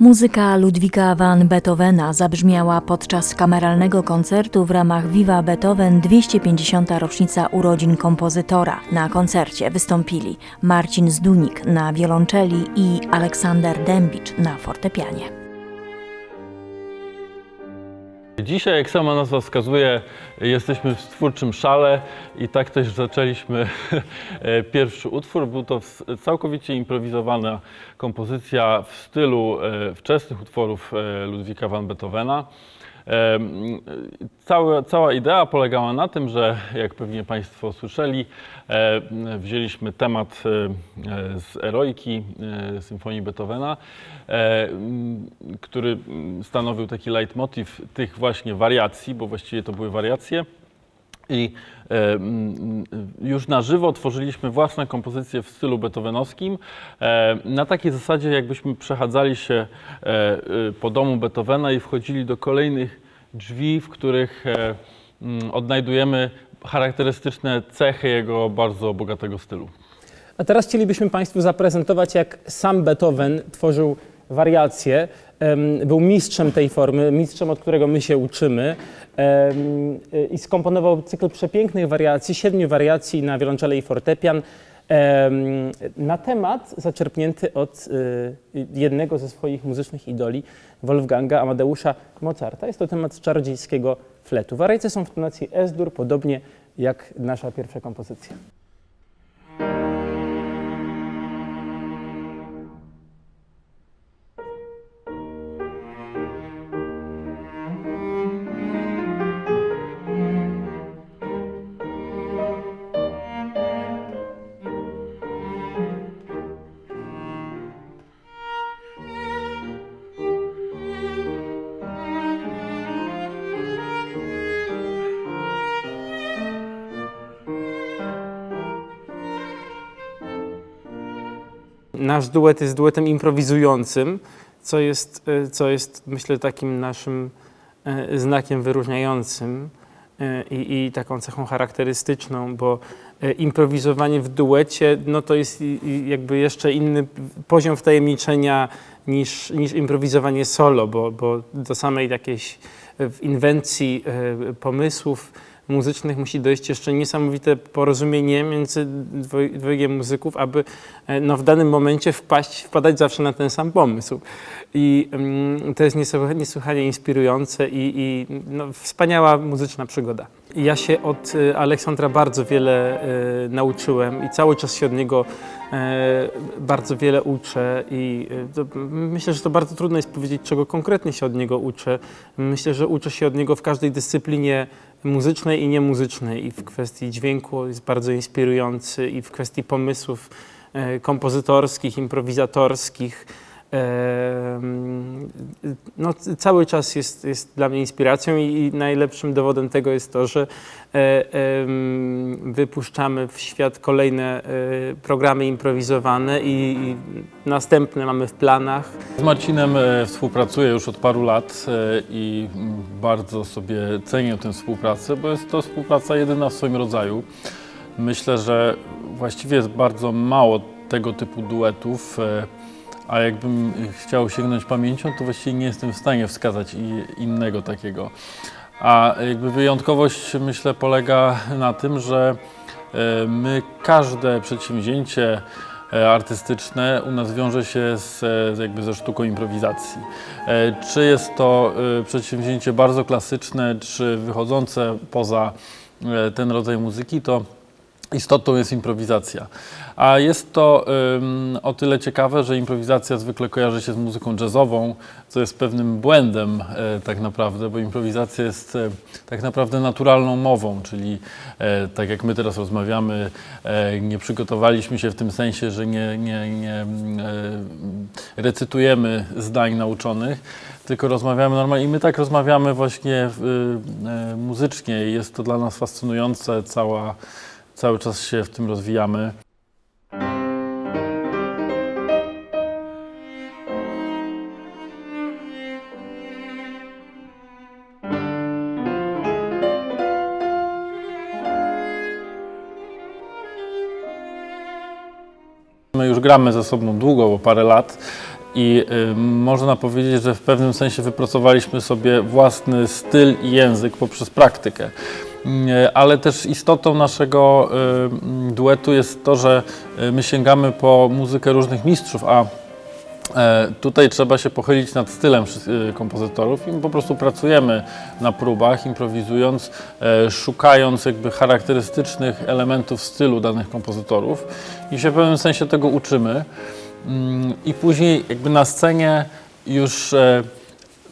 Muzyka Ludwika van Beethovena zabrzmiała podczas kameralnego koncertu w ramach Viva Beethoven 250. rocznica urodzin kompozytora. Na koncercie wystąpili Marcin Zdunik na wiolonczeli i Aleksander Dębicz na fortepianie. Dzisiaj, jak sama nazwa wskazuje, jesteśmy w twórczym szale i tak też zaczęliśmy pierwszy utwór. Był to całkowicie improwizowana kompozycja w stylu e, wczesnych utworów e, Ludwika van Beethovena. Cała, cała idea polegała na tym, że jak pewnie Państwo słyszeli, e, wzięliśmy temat e, z Eroiki, e, symfonii Beethovena, który stanowił taki leitmotiv tych właśnie wariacji, bo właściwie to były wariacje. I e, już na żywo tworzyliśmy własne kompozycje w stylu beethovenowskim. E, na takiej zasadzie, jakbyśmy przechadzali się e, po domu Beethovena i wchodzili do kolejnych drzwi, w których odnajdujemy charakterystyczne cechy jego bardzo bogatego stylu. A teraz chcielibyśmy Państwu zaprezentować, jak sam Beethoven tworzył wariacje. Był mistrzem tej formy, mistrzem, od którego my się uczymy. I skomponował cykl przepięknych wariacji, siedmiu wariacji na wiolonczele i fortepian. Na temat zaczerpnięty od y, jednego ze swoich muzycznych idoli, Wolfganga Amadeusza Mozarta. Jest to temat czarodziejskiego fletu. Wariacje są w tonacji S-dur, podobnie jak nasza pierwsza kompozycja. Nasz duet jest duetem improwizującym, co jest, e, co jest myślę, takim naszym e, znakiem wyróżniającym e, i, i taką cechą charakterystyczną, bo improwizowanie w duecie no to jest jakby jeszcze inny poziom wtajemniczenia niż, niż improwizowanie solo, bo, bo do samej jakiejś inwencji pomysłów muzycznych musi dojść jeszcze niesamowite porozumienie między dwoj, dwojgiem muzyków, aby e, no, w danym momencie wpaść, wpadać zawsze na ten sam pomysł. I mm, to jest niesłychanie inspirujące i, i no, wspaniała muzyczna przygoda. Ja się od e, Aleksandra bardzo wiele e, nauczyłem i cały czas się od niego e, bardzo wiele uczę i myślę, że to bardzo trudno jest powiedzieć, czego konkretnie się od niego uczę. Myślę, że uczę się od niego w każdej dyscyplinie muzycznej i niemuzycznej i w kwestii dźwięku jest bardzo inspirujący i w kwestii pomysłów kompozytorskich, improwizatorskich. E, no, cały czas jest, jest dla mnie inspiracją i, i najlepszym dowodem tego jest to, że e, em, wypuszczamy w świat kolejne e, programy improwizowane i, i następne mamy w planach. Z Marcinem e, współpracuję już od paru lat e, i bardzo sobie cenię tę współpracę, bo jest to współpraca jedyna w swoim rodzaju. Myślę, że właściwie jest bardzo mało tego typu duetów, e, a jakbym chciał sięgnąć pamięcią, to właściwie nie jestem w stanie wskazać innego takiego. A jakby wyjątkowość myślę polega na tym, że e, my każde przedsięwzięcie e, artystyczne u nas wiąże się z, e, jakby ze sztuką improwizacji. E, Czy jest to przedsięwzięcie bardzo klasyczne, czy wychodzące poza e, ten rodzaj muzyki, to istotą jest improwizacja. A jest to ym, o tyle ciekawe, że improwizacja zwykle kojarzy się z muzyką jazzową, co jest pewnym błędem e, tak naprawdę, bo improwizacja jest e, tak naprawdę naturalną mową, czyli e, tak jak my teraz rozmawiamy, e, nie przygotowaliśmy się w tym sensie, że nie, nie, nie e, recytujemy zdań nauczonych, tylko rozmawiamy normalnie i my tak rozmawiamy właśnie y, e, muzycznie i jest to dla nas fascynujące, cała, cały czas się w tym rozwijamy. My już gramy ze sobą długo, bo parę lat I y, można powiedzieć, że w pewnym sensie wypracowaliśmy sobie własny styl i język poprzez praktykę. Nie, Ale też istotą naszego mm, duetu jest to, że y, my sięgamy po muzykę różnych mistrzów, a E, Tutaj trzeba się pochylić nad stylem kompozytorów i po prostu pracujemy na próbach, improwizując, e, szukając jakby charakterystycznych elementów stylu danych kompozytorów i się w pewnym sensie tego uczymy. Mm, I później jakby na scenie już e,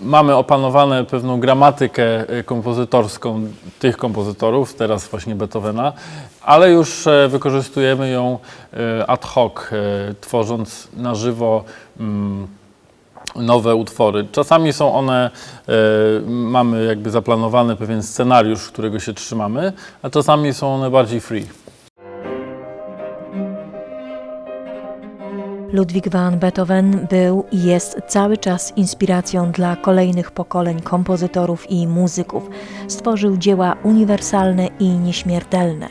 mamy opanowane pewną gramatykę e, kompozytorską tych kompozytorów, teraz właśnie Beethovena, ale już e, wykorzystujemy ją e, ad hoc, e, tworząc na żywo mm, nowe utwory. Czasami są one, mamy jakby zaplanowany pewien scenariusz, którego się trzymamy, a czasami są one bardziej free. Ludwig van Beethoven był i jest cały czas inspiracją dla kolejnych pokoleń kompozytorów i muzyków. Stworzył dzieła uniwersalne i nieśmiertelne.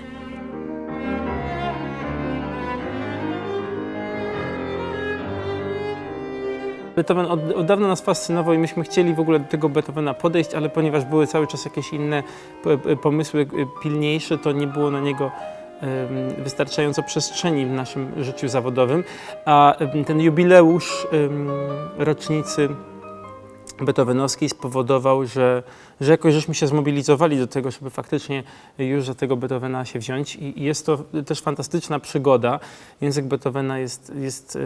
Beethoven od, od dawna nas fascynował i myśmy chcieli w ogóle do tego Beethovena podejść, ale ponieważ były cały czas jakieś inne p- p- pomysły y, pilniejsze, to nie było na niego wystarczająco przestrzeni w naszym życiu zawodowym. A ten jubileusz rocznicy beethovenowskiej spowodował, że, że jakoś żeśmy się zmobilizowali do tego, żeby faktycznie już za tego Beethovena się wziąć i jest to też fantastyczna przygoda. Język Beethovena jest, jest em,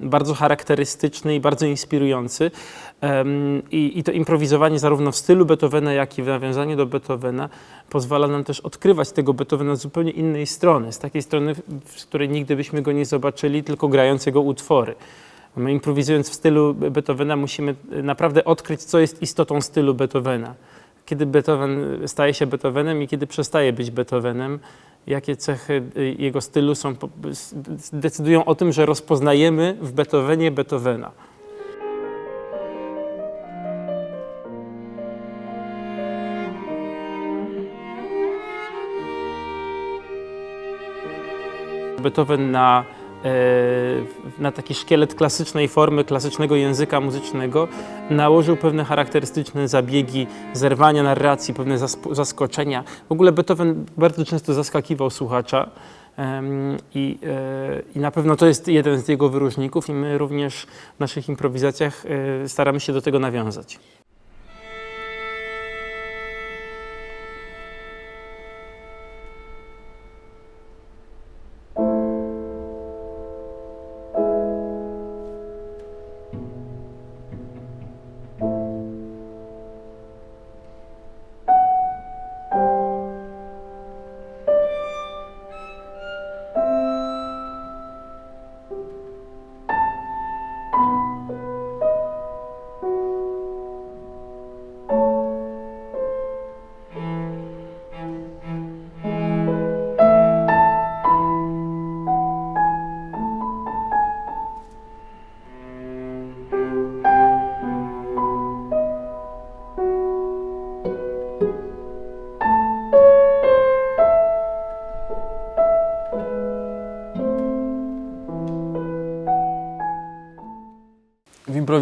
bardzo charakterystyczny i bardzo inspirujący. I, I to improwizowanie zarówno w stylu Beethovena, jak i w nawiązaniu do Beethovena pozwala nam też odkrywać tego Beethovena z zupełnie innej strony, z takiej strony, z której nigdy byśmy go nie zobaczyli, tylko grając jego utwory. My improwizując w stylu Beethovena musimy y, naprawdę odkryć, co jest istotą stylu Beethovena. Kiedy Beethoven staje się Beethovenem i kiedy przestaje być Beethovenem, jakie cechy y, jego stylu są, decydują o tym, że rozpoznajemy w Beethovenie Beethovena. Beethoven na, na taki szkielet klasycznej formy, klasycznego języka muzycznego nałożył pewne charakterystyczne zabiegi zerwania narracji, pewne zaskoczenia. W ogóle Beethoven bardzo często zaskakiwał słuchacza. I, e, I na pewno to jest jeden z jego wyróżników, i my również w naszych improwizacjach e, staramy się do tego nawiązać.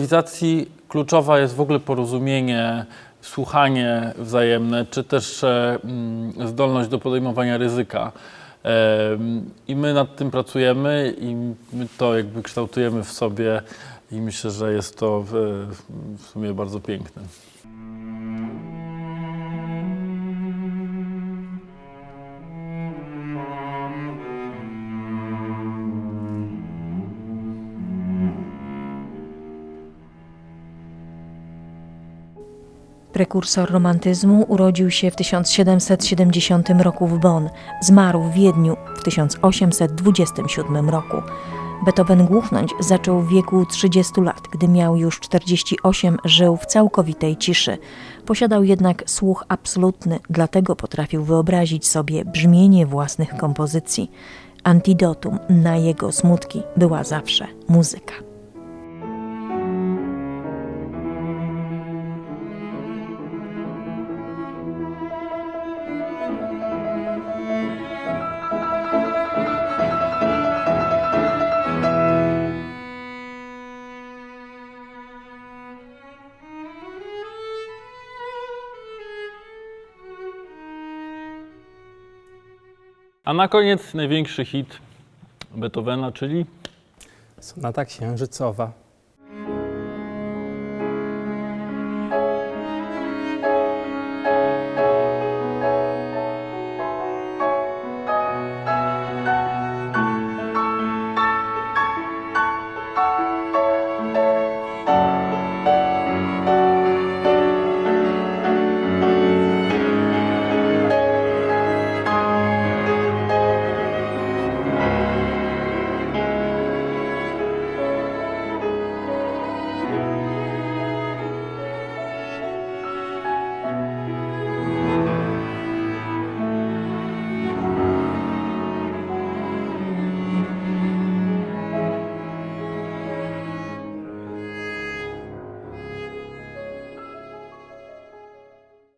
Improwizacji kluczowa jest w ogóle porozumienie, słuchanie wzajemne, czy też e, mm, zdolność do podejmowania ryzyka. Em, I my nad tym pracujemy i my to jakby kształtujemy w sobie i myślę, że jest to w sumie bardzo piękne. Prekursor romantyzmu urodził się w 1770 roku w Bonn, zmarł w Wiedniu w 1827 roku. Beethoven głupnąć zaczął w wieku 30 lat, gdy miał już 48, żył w całkowitej ciszy. Posiadał jednak słuch absolutny, dlatego potrafił wyobrazić sobie brzmienie własnych kompozycji. Antidotum na jego smutki była zawsze muzyka. A na koniec największy hit Beethovena, czyli Sonata księżycowa.